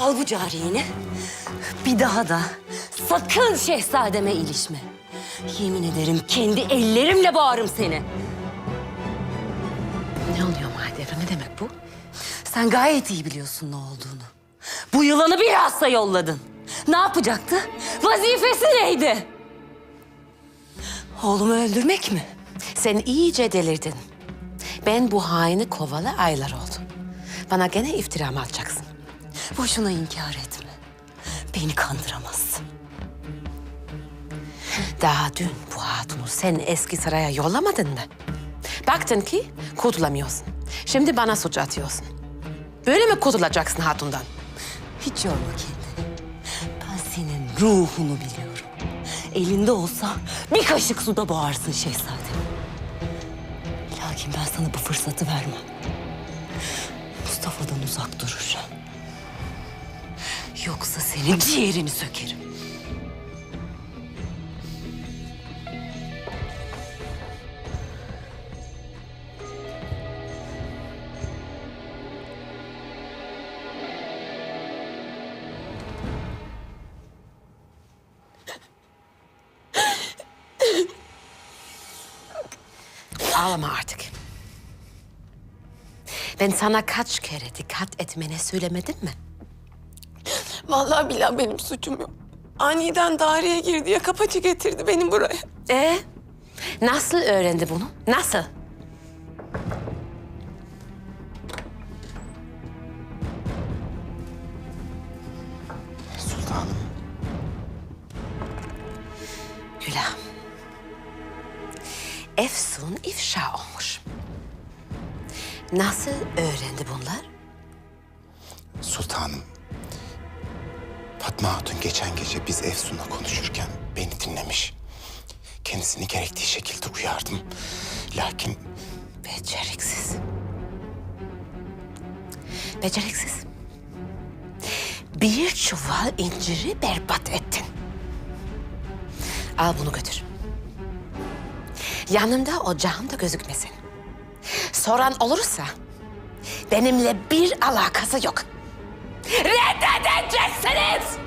Al bu cariyeni. Bir daha da sakın şehzademe ilişme. Yemin ederim kendi ellerimle boğarım seni. Ne oluyor Mahidevran? Ne demek bu? Sen gayet iyi biliyorsun ne olduğunu. Bu yılanı bir hasta yolladın. Ne yapacaktı? Vazifesi neydi? Oğlumu öldürmek mi? Sen iyice delirdin. Ben bu haini kovalı aylar oldu. Bana gene iftira mı atacaksın? Boşuna inkar etme. Beni kandıramazsın. Daha dün bu hatunu sen eski saraya yollamadın mı? Baktın ki kurtulamıyorsun. Şimdi bana suç atıyorsun. Böyle mi kurtulacaksın hatundan? Hiç yorma kendini. Ben senin ruhunu biliyorum. Elinde olsa bir kaşık suda boğarsın şehzadem. Lakin ben sana bu fırsatı vermem. Mustafa'dan uzak duracağım. Yoksa senin ciğerini sökerim. Ağlama artık. Ben sana kaç kere dikkat etmene söylemedim mi? Vallahi billahi benim suçum yok. Aniden daireye girdi ya kapacı getirdi beni buraya. Ee, nasıl öğrendi bunu? Nasıl? Sultanım. Gülah. Efsun ifşa olmuş. Nasıl öğrendi bunlar? Sultanım. Fatma Hatun geçen gece biz Efsun'la konuşurken beni dinlemiş. Kendisini gerektiği şekilde uyardım. Lakin Beceriksiz. Beceriksiz. Bir çuval inciri berbat ettin. Al bunu götür. Yanımda ocağımda gözükmesin. Soran olursa benimle bir alakası yok. Reddedeceksiniz!